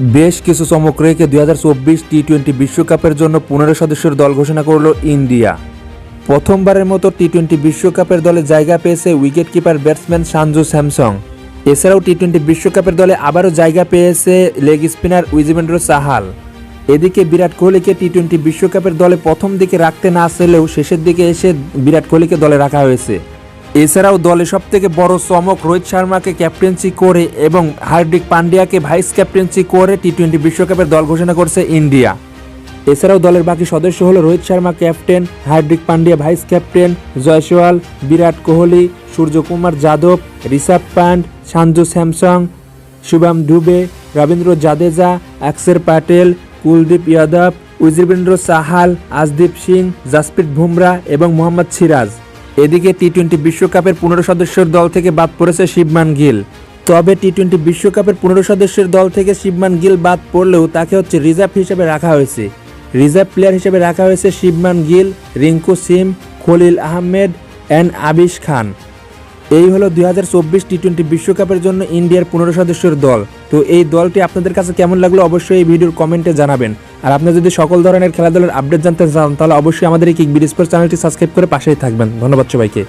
বেশ কিছু চমক রেখে দুই হাজার চব্বিশ টি টোয়েন্টি বিশ্বকাপের জন্য পনেরো সদস্যের দল ঘোষণা করল ইন্ডিয়া। প্রথমবারের মতো টি টোয়েন্টি বিশ্বকাপের দলে জায়গা পেয়েছে wicket keeper batsman Sanju Samson. এছাড়াও টি টোয়েন্টি বিশ্বকাপের দলে আবারও জায়গা পেয়েছে লেগ স্পিনার উইজমেন্দ্র সাহাল। এদিকে বিরাট কোহলিকে টি টোয়েন্টি বিশ্বকাপের দলে প্রথম দিকে রাখতে না আসলেও শেষের দিকে এসে বিরাট কোহলিকে দলে রাখা হয়েছে। এছাড়াও দলে সব থেকে বড় চমক রোহিত শর্মাকে ক্যাপ্টেন্সি করে এবং হার্দিক পান্ডিয়াকে ভাইস ক্যাপ্টেন্সি করে টি টোয়েন্টি বিশ্বকাপের দল ঘোষণা করছে ইন্ডিয়া। এছাড়াও দলের বাকি সদস্য হলো Rohit Sharma captain, Hardik Pandya vice captain Jaiswal Virat Kohli, Suryakumar Yadav Rishabh Pant, Sanju Samson, Shubham Dube Ravindra Jadeja, অক্ষর প্যাটেল কুলদীপ যাদব উজিবেন্দ্র সাহাল, আজদীপ সিং, জাসপ্রীত বুমরা এবং মোহাম্মদ সিরাজ। এদিকে টি টোয়েন্টি বিশ্বকাপের পনেরো সদস্যের দল থেকে বাদ পড়েছে শিবমান গিল। তবে টি টোয়েন্টি বিশ্বকাপের পনেরো সদস্যের দল থেকে শিবমান গিল বাদ পড়লেও তাকে হচ্ছে রিজার্ভ হিসেবে রাখা হয়েছে। রিজার্ভ প্লেয়ার হিসেবে রাখা হয়েছে শিবমান গিল, রিঙ্কু সিম, খলিল আহমেদ অ্যান্ড আবিশ খান। এই হলো দুই হাজার চব্বিশ টি টোয়েন্টি বিশ্বকাপের জন্য ইন্ডিয়ার পনেরো সদস্যের দল। তো এই দলটি আপনাদের কাছে কেমন লাগল অবশ্যই এই ভিডিওর কমেন্টে জানাবেন। আর আপনি যদি সকল ধরনের খেলাধুলার আপডেট জানতে চান, তাহলে অবশ্যই আমাদের এই কিক বিডি স্পোর্টস চ্যানেলটি সাবস্ক্রাইব করে পাশেই থাকবেন। ধন্যবাদ সবাইকে।